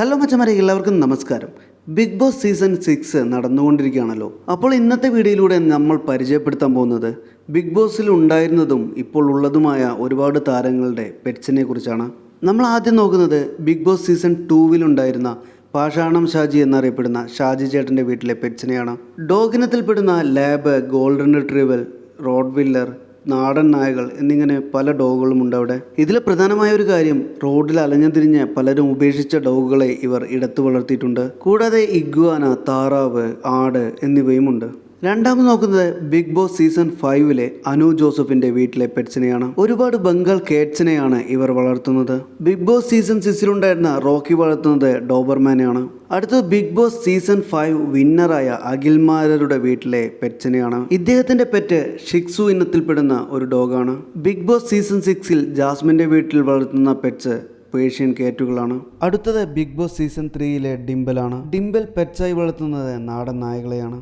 Hello മച്ചമാരെ എല്ലാവർക്കും നമസ്കാരം. ബിഗ് ബോസ് സീസൺ സിക്സ് നടന്നുകൊണ്ടിരിക്കുകയാണല്ലോ. അപ്പോൾ ഇന്നത്തെ വീഡിയോയിലൂടെ നമ്മൾ പരിചയപ്പെടുത്താൻ പോകുന്നത് ബിഗ് ബോസിൽ ഉണ്ടായിരുന്നതും ഇപ്പോൾ ഉള്ളതുമായ ഒരുപാട് താരങ്ങളുടെ പെറ്റ്സിനെ കുറിച്ചാണ്. നമ്മൾ ആദ്യം നോക്കുന്നത് ബിഗ് ബോസ് സീസൺ ടൂവിലുണ്ടായിരുന്ന പാഷാണം ഷാജി എന്നറിയപ്പെടുന്ന ഷാജി ചേട്ടന്റെ വീട്ടിലെ പെറ്റ്സിനെയാണ്. ഡോഗിനത്തിൽപ്പെടുന്ന lab golden retrieval rottweiler നാടൻ നായകൾ എന്നിങ്ങനെ പല ഡോഗുകളും ഉണ്ട് അവിടെ ഇതിലെ പ്രധാനമായ ഒരു കാര്യം റോഡിൽ അലഞ്ഞുതിരിഞ്ഞ് പലരും ഉപേക്ഷിച്ച ഡോഗുകളെ ഇവർ ഇടത്തു വളർത്തിയിട്ടുണ്ട്. കൂടാതെ ഇഗ്വാന താറാവ് ആട് എന്നിവയുമുണ്ട്. രണ്ടാമത് നോക്കുന്നത് ബിഗ് ബോസ് സീസൺ ഫൈവിലെ അനു ജോസഫിന്റെ വീട്ടിലെ പെറ്റ്സിനെയാണ്. ഒരുപാട് ബംഗാൾ കേറ്റ്സിനെയാണ് ഇവർ വളർത്തുന്നത്. ബിഗ് ബോസ് സീസൺ സിക്സിലുണ്ടായിരുന്ന റോക്കി വളർത്തുന്നത് ഡോബർമാനെയാണ്. അടുത്തത് ബിഗ് ബോസ് സീസൺ ഫൈവ് വിന്നറായ അഖിൽമാരരുടെ വീട്ടിലെ പെറ്റ്സിനെയാണ്. ഇദ്ദേഹത്തിന്റെ പെറ്റ് ഷിക്സു ഇനത്തിൽപ്പെടുന്ന ഒരു ഡോഗാണ്. ബിഗ് ബോസ് സീസൺ സിക്സിൽ ജാസ്മിന്റെ വീട്ടിൽ വളർത്തുന്ന പെറ്റ്സ് പേഷ്യൻ കേറ്റുകളാണ്. അടുത്തത് ബിഗ് ബോസ് സീസൺ ത്രീയിലെ ഡിംബലാണ്. ഡിംബൽ പെറ്റ്സായി വളർത്തുന്നത് നാടൻ നായകളെയാണ്.